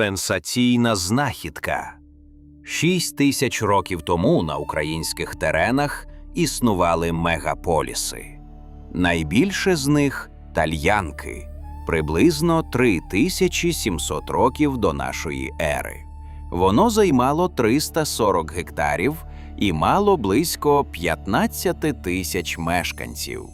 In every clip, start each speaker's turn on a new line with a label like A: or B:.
A: Сенсаційна знахідка. Шість тисяч років тому на українських теренах існували мегаполіси. Найбільше з них тальянки, приблизно 3700 років до нашої ери. Воно займало 340 гектарів і мало близько 15 тисяч мешканців.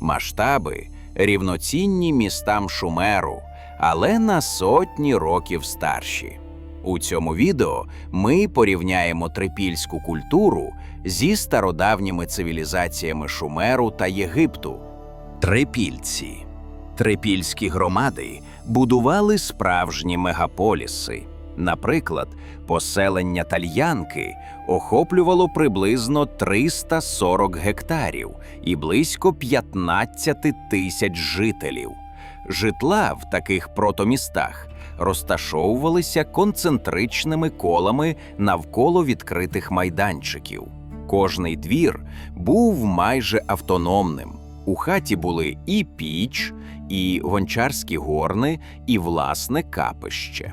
A: Масштаби рівноцінні містам Шумеру, але на сотні років старші. У цьому відео ми порівняємо трипільську культуру зі стародавніми цивілізаціями Шумеру та Єгипту. Трипільці. Трипільські громади будували справжні мегаполіси. Наприклад, поселення Тальянки охоплювало приблизно 340 гектарів і близько 15 тисяч жителів. Житла в таких протомістах розташовувалися концентричними колами навколо відкритих майданчиків. Кожний двір був майже автономним. У хаті були і піч, і гончарські горни, і власне капище.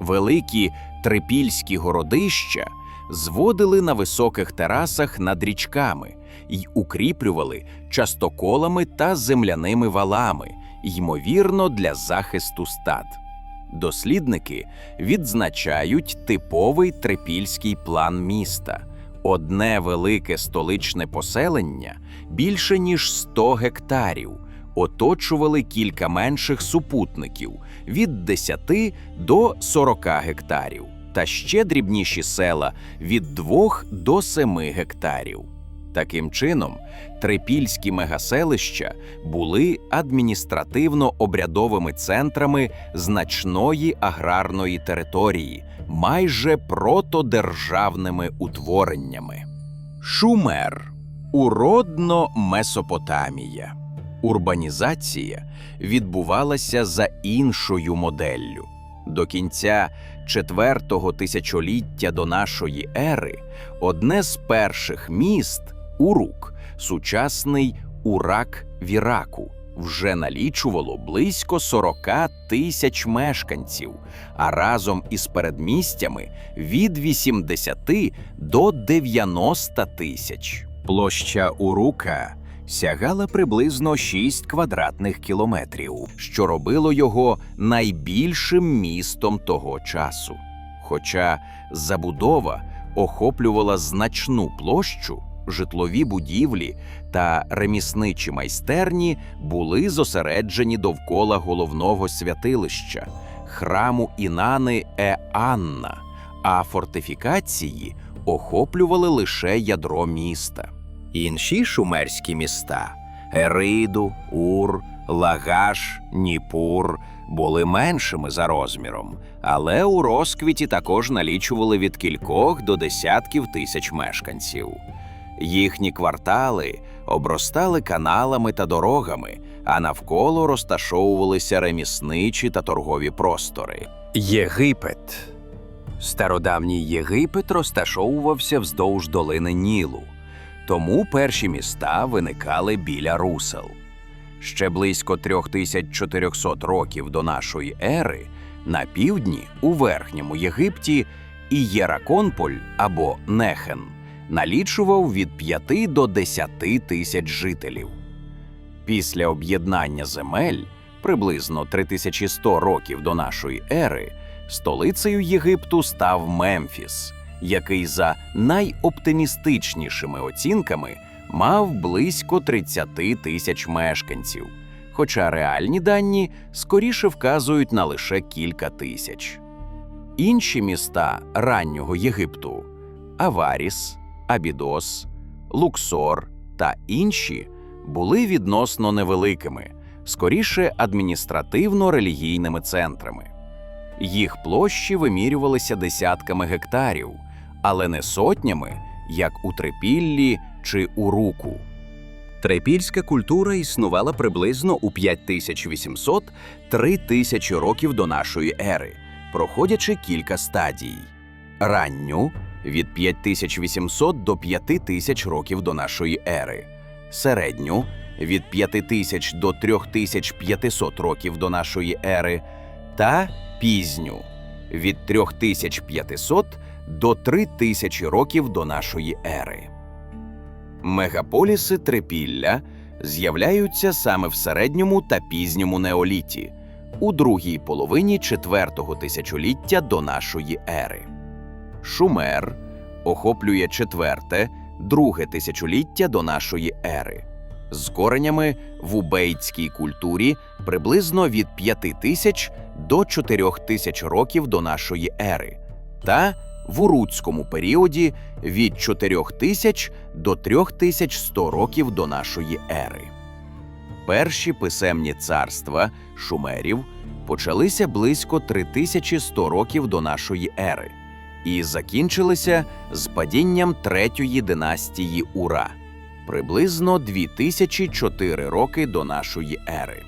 A: Великі трипільські городища зводили на високих терасах над річками й укріплювали частоколами та земляними валами, ймовірно, для захисту стад. Дослідники відзначають типовий трипільський план міста. Одне велике столичне поселення більше ніж 100 гектарів, оточували кілька менших супутників від 10 до 40 гектарів, та ще дрібніші села від 2 до 7 гектарів. Таким чином, трипільські мегаселища були адміністративно-обрядовими центрами значної аграрної території, майже протодержавними утвореннями. Шумер уродно Месопотамія. Урбанізація відбувалася за іншою моделлю. До кінця четвертого тисячоліття до нашої ери одне з перших міст Урук, сучасний Урак в Іраку, вже налічувало близько 40 тисяч мешканців, а разом із передмістями від 80 до 90 тисяч. Площа Урука сягала приблизно 6 квадратних кілометрів, що робило його найбільшим містом того часу. Хоча забудова охоплювала значну площу, житлові будівлі та ремісничі майстерні були зосереджені довкола головного святилища храму Інани Е-Анна, а фортифікації охоплювали лише ядро міста. Інші шумерські міста Ериду, Ур, Лагаш, Ніпур були меншими за розміром, але у розквіті також налічували від кількох до десятків тисяч мешканців. Їхні квартали обростали каналами та дорогами, а навколо розташовувалися ремісничі та торгові простори. Єгипет Стародавній Єгипет розташовувався вздовж долини Нілу, тому перші міста виникали біля русел. Ще близько 3400 років до нашої ери на півдні, у верхньому Єгипті, Ієраконполь або Нехен налічував від 5 до 10 тисяч жителів. Після об'єднання земель, приблизно 3100 років до нашої ери, столицею Єгипту став Мемфіс, який за найоптимістичнішими оцінками мав близько 30 тисяч мешканців, хоча реальні дані скоріше вказують на лише кілька тисяч. Інші міста раннього Єгипту Аваріс, Абідос, Луксор та інші були відносно невеликими, скоріше адміністративно-релігійними центрами. Їх площі вимірювалися десятками гектарів, але не сотнями, як у Трипіллі чи у Руку. Трипільська культура існувала приблизно у 5800-3000 років до нашої ери, проходячи кілька стадій. Ранню від 5800 до 5000 років до нашої ери, середню від 5000 до 3500 років до нашої ери та пізню від 3500 до 3000 років до нашої ери. Мегаполіси Трипілля з'являються саме в середньому та пізньому неоліті, у другій половині четвертого тисячоліття до нашої ери. Шумер охоплює четверте, друге тисячоліття до нашої ери, з коренями в убейдській культурі приблизно від 5000 до 4000 років до нашої ери, та в уруцькому періоді від 4000 до 3100 років до нашої ери. Перші писемні царства шумерів почалися близько 3100 років до нашої ери і закінчилися з падінням третьої династії Ура приблизно 2004 роки до нашої ери.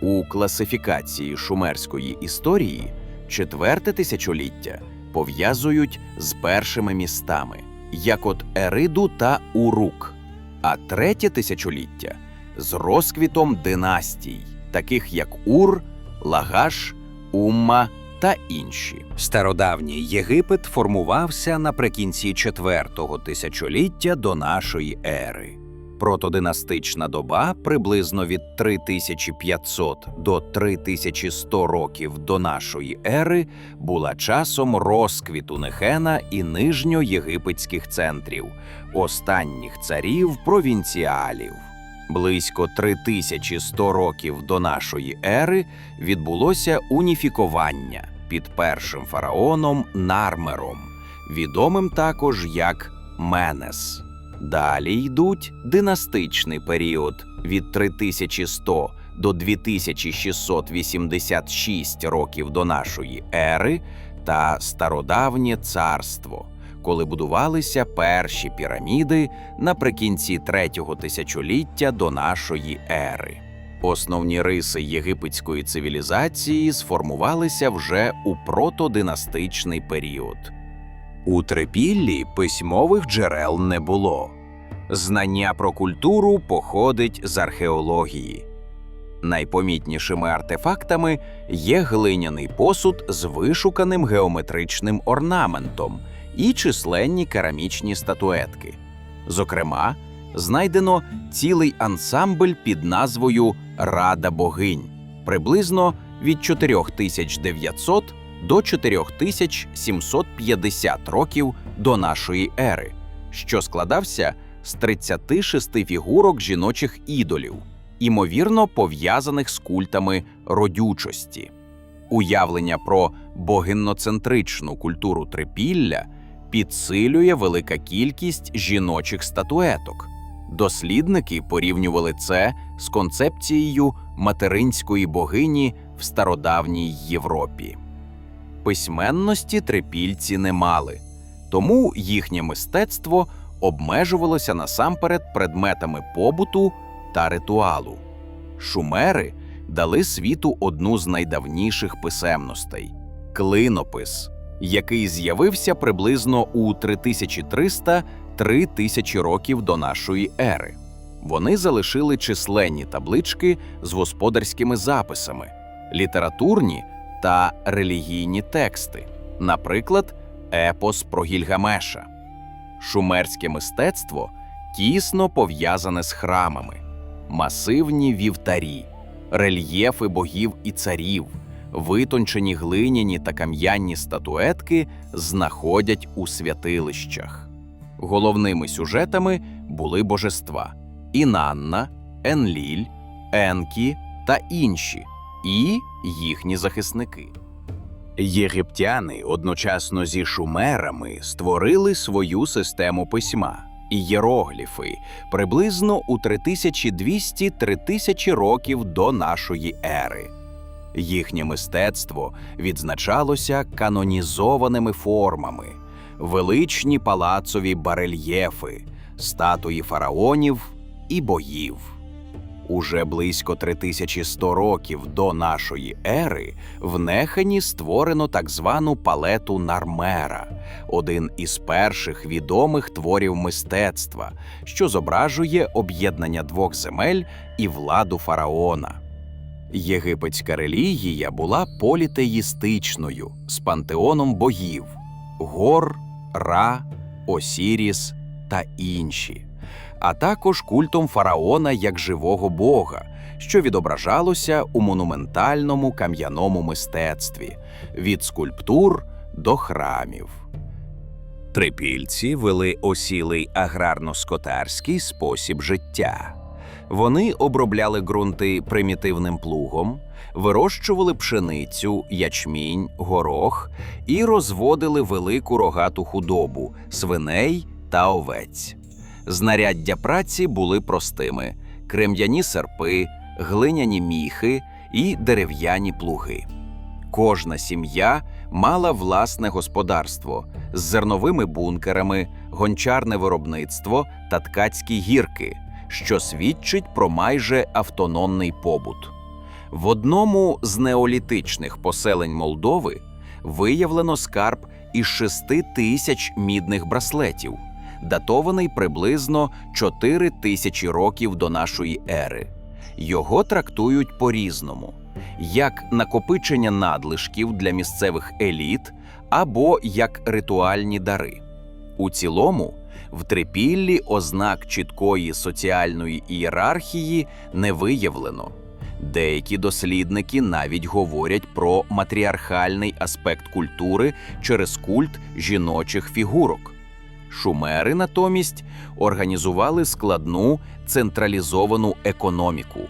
A: У класифікації шумерської історії четверте тисячоліття пов'язують з першими містами, як от Ериду та Урук, а третє тисячоліття з розквітом династій, таких як Ур, Лагаш, Умма та інші.
B: Стародавній Єгипет формувався наприкінці четвертого тисячоліття до нашої ери. Протодинастична доба приблизно від 3500 до 3100 років до нашої ери була часом розквіту Нехена і нижньоєгипетських центрів, останніх царів провінціалів. Близько 3100 років до нашої ери відбулося уніфікування під першим фараоном Нармером, відомим також як Менес. Далі йдуть династичний період від 3100 до 2686 років до нашої ери та стародавнє царство, коли будувалися перші піраміди наприкінці третього тисячоліття до нашої ери. Основні риси єгипетської цивілізації сформувалися вже у протодинастичний період. У Трипіллі письмових джерел не було. Знання про культуру походить з археології. Найпомітнішими артефактами є глиняний посуд з вишуканим геометричним орнаментом і численні керамічні статуетки. Зокрема, знайдено цілий ансамбль під назвою Рада богинь приблизно від 4900 до 4750 років до нашої ери, що складався з 36 фігурок жіночих ідолів, імовірно пов'язаних з культами родючості. Уявлення про богинноцентричну культуру трипілля підсилює велика кількість жіночих статуеток. Дослідники порівнювали це з концепцією материнської богині в стародавній Європі. Письменності трипільці не мали, тому їхнє мистецтво обмежувалося насамперед предметами побуту та ритуалу. Шумери дали світу одну з найдавніших писемностей клинопис, який з'явився приблизно у 3300-3000 років до нашої ери. Вони залишили численні таблички з господарськими записами, літературні та релігійні тексти, наприклад, епос про Гільгамеша. Шумерське мистецтво тісно пов'язане з храмами, масивні вівтарі, рельєфи богів і царів, витончені глиняні та кам'яні статуетки знаходять у святилищах. Головними сюжетами були божества Інанна, Енліль, Енкі та інші, і їхні захисники. Єгиптяни одночасно зі шумерами створили свою систему письма ієрогліфи приблизно у 3200-3000 років до нашої ери. Їхнє мистецтво відзначалося канонізованими формами, величні палацові барельєфи, статуї фараонів і богів. Уже близько 3100 років до нашої ери в Нехані створено так звану палету Нармера, один із перших відомих творів мистецтва, що зображує об'єднання двох земель і владу фараона. Єгипетська релігія була політеїстичною з пантеоном богів Гор, Ра, Осіріс та інші, а також культом фараона як живого бога, що відображалося у монументальному кам'яному мистецтві від скульптур до храмів. Трипільці вели осілий аграрно-скотарський спосіб життя. Вони обробляли ґрунти примітивним плугом, вирощували пшеницю, ячмінь, горох і розводили велику рогату худобу, свиней та овець. Знаряддя праці були простими: крем'яні серпи, глиняні міхи і дерев'яні плуги. Кожна сім'я мала власне господарство з зерновими бункерами, гончарне виробництво та ткацькі гірки, що свідчить про майже автономний побут. В одному з неолітичних поселень Молдови виявлено скарб із шести тисяч мідних браслетів, датований приблизно 4 тисячі років до нашої ери. Його трактують по-різному як накопичення надлишків для місцевих еліт або як ритуальні дари. У цілому, в трипіллі ознак чіткої соціальної ієрархії не виявлено. Деякі дослідники навіть говорять про матріархальний аспект культури через культ жіночих фігурок. Шумери натомість організували складну централізовану економіку.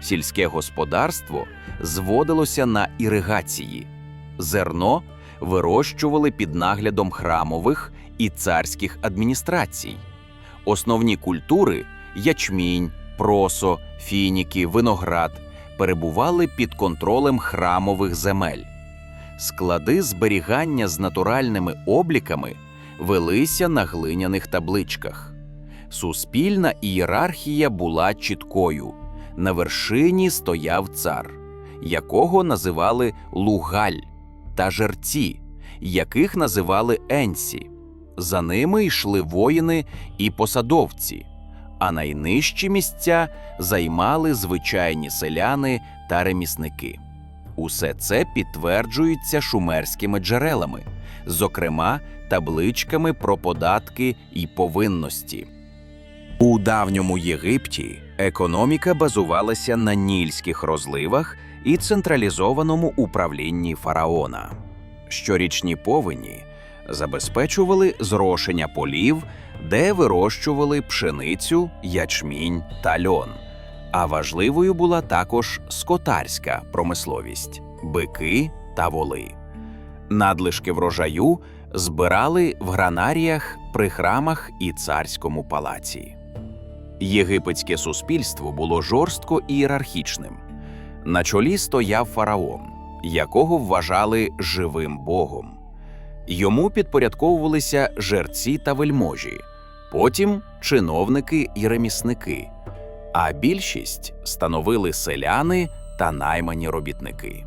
B: Сільське господарство зводилося на іригації, зерно вирощували під наглядом храмових і царських адміністрацій. Основні культури ячмінь, просо, фініки, виноград перебували під контролем храмових земель. Склади зберігання з натуральними обліками велися на глиняних табличках. Суспільна ієрархія була чіткою. На вершині стояв цар, якого називали Лугаль, та жерці, яких називали Енсі. За ними йшли воїни і посадовці, а найнижчі місця займали звичайні селяни та ремісники. Усе це підтверджується шумерськими джерелами, зокрема табличками про податки і повинності. У давньому Єгипті економіка базувалася на нільських розливах і централізованому управлінні фараона. Щорічні повені забезпечували зрошення полів, де вирощували пшеницю, ячмінь та льон. А важливою була також скотарська промисловість бики та воли. Надлишки врожаю збирали в гранаріях, при храмах і царському палаці. Єгипетське суспільство було жорстко ієрархічним. На чолі стояв фараон, якого вважали живим богом. Йому підпорядковувалися жерці та вельможі, потім чиновники і ремісники, а більшість становили селяни та наймані робітники.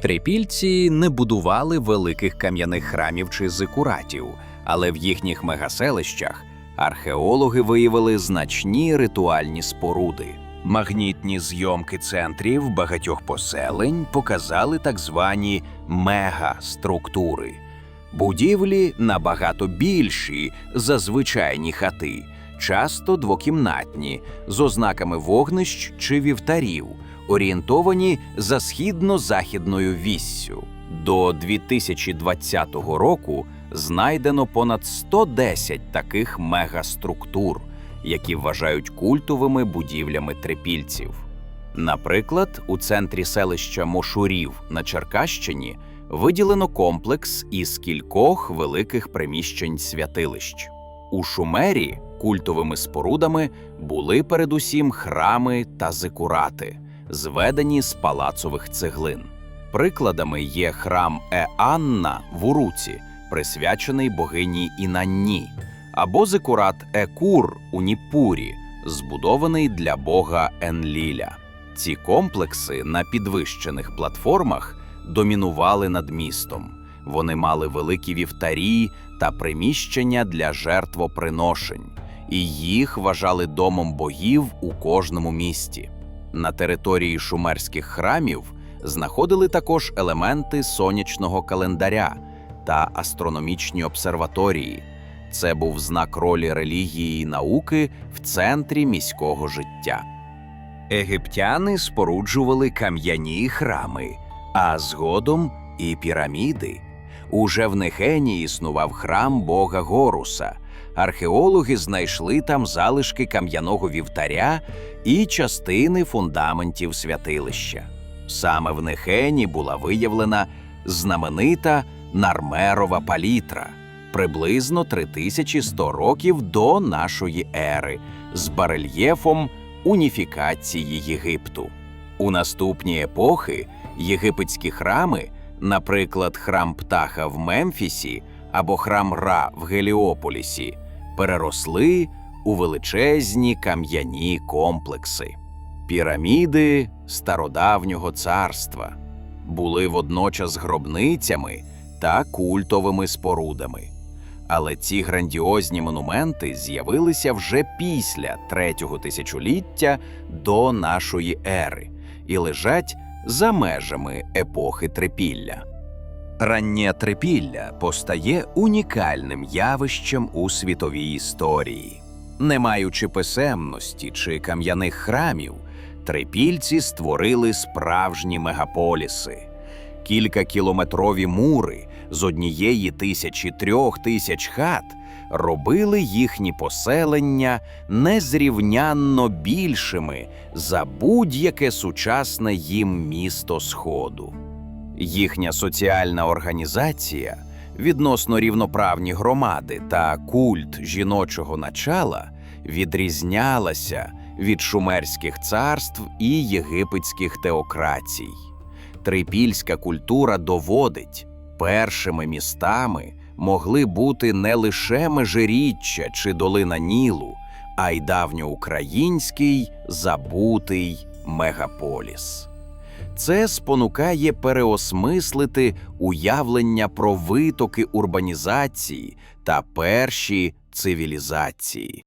B: Трипільці не будували великих кам'яних храмів чи зикуратів, але в їхніх мегаселищах археологи виявили значні ритуальні споруди. Магнітні зйомки центрів багатьох поселень показали так звані мегаструктури. Будівлі набагато більші за звичайні хати, часто двокімнатні, з ознаками вогнищ чи вівтарів, орієнтовані за східно-західною віссю. До 2020 року знайдено понад 110 таких мегаструктур, які вважають культовими будівлями трипільців. Наприклад, у центрі селища Мошурів на Черкащині виділено комплекс із кількох великих приміщень святилищ. У Шумері культовими спорудами були передусім храми та зикурати, зведені з палацових цеглин. Прикладами є храм Еанна в Уруці, присвячений богині Інанні, або зикурат Екур у Ніпурі, збудований для бога Енліля. Ці комплекси на підвищених платформах домінували над містом. Вони мали великі вівтарі та приміщення для жертвоприношень, і їх вважали домом богів у кожному місті.
A: На території шумерських храмів знаходили також елементи сонячного календаря та астрономічні обсерваторії. Це був знак ролі релігії і науки в центрі міського життя.
B: Египтяни споруджували кам'яні храми, а згодом і піраміди. Уже в Нехені існував храм бога Горуса. Археологи знайшли там залишки кам'яного вівтаря і частини фундаментів святилища. Саме в Нехені була виявлена знаменита Нармерова палітра приблизно 3100 років до нашої ери з барельєфом уніфікації Єгипту. У наступні епохи єгипетські храми, наприклад, храм Птаха в Мемфісі або храм Ра в Геліополісі, переросли у величезні кам'яні комплекси. Піраміди стародавнього царства були водночас гробницями та культовими спорудами. Але ці грандіозні монументи з'явилися вже після третього тисячоліття до нашої ери і лежать за межами епохи трипілля. Раннє трипілля постає унікальним явищем у світовій історії. Не маючи писемності чи кам'яних храмів, трипільці створили справжні мегаполіси. Кількакілометрові мури з однієї тисячі трьох тисяч хат робили їхні поселення незрівнянно більшими за будь-яке сучасне їм місто Сходу. Їхня соціальна організація, відносно рівноправні громади та культ жіночого начала відрізнялася від шумерських царств і єгипетських теократій. Трипільська культура доводить, першими містами могли бути не лише межиріччя чи долина Нілу, а й давньоукраїнський забутий мегаполіс. Це спонукає переосмислити уявлення про витоки урбанізації та перші цивілізації.